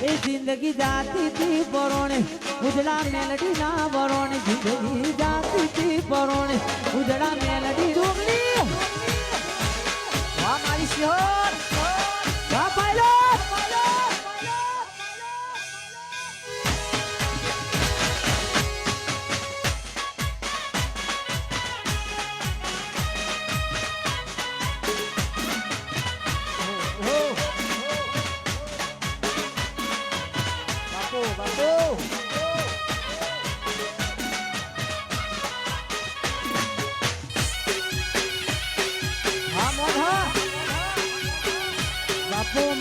જિંદગી જાતી થી પરોણે, ઉજળા મેલડી ના વરોણે, જિંદગી જાતી થી પરોણે, ઉજળા મેલડી ડુંગળી. મારી શિહોર પાયલોટ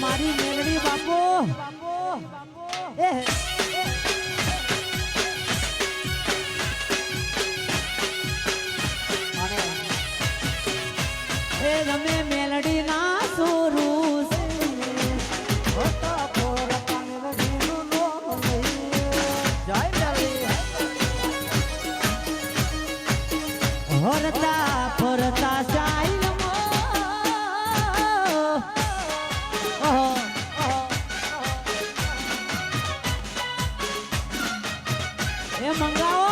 મારી મેળડી બાપુ. એ. એ ગમે મેલડી ના સોરું હરતા ફરતા સાઈલમાં એ મંગાવો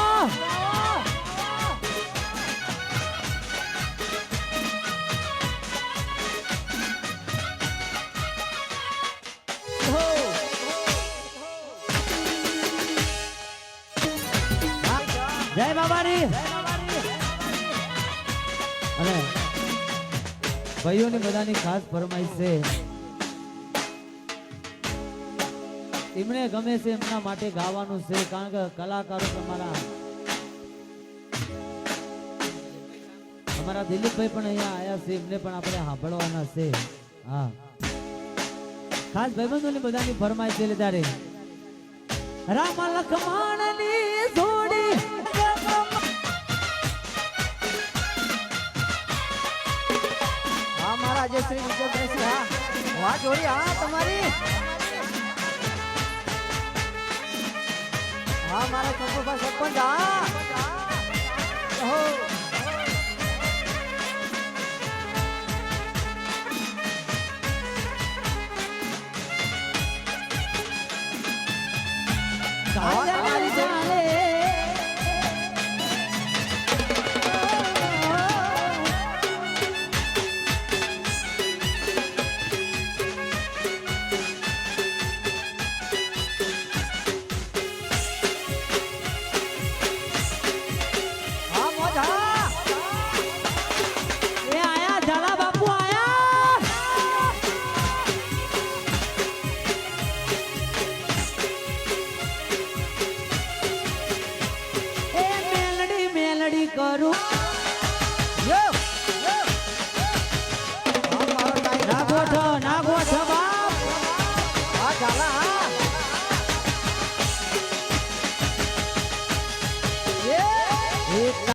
જય બાબાની અને ભાઈઓની બધાની ખાસ ફરમાઈશ છે એમને ગમે છે એમના માટે ગાવાનું છે, કારણ કે કલાકારો તમારા અમારા દિલીપભાઈ પણ અહીંયા આયા છે, એમને પણ આપણે સાંભળવાના છે. હા. ખાસ ભાઈબંધોની બધાની ફરમાઈશ છે તારે. રામ લખમણની જોડી હા મારા જય શ્રી વિજયભાઈ હા, વાત જોડી, હા, તમારી. હા મારા ચંપુભા સરપંચ હા.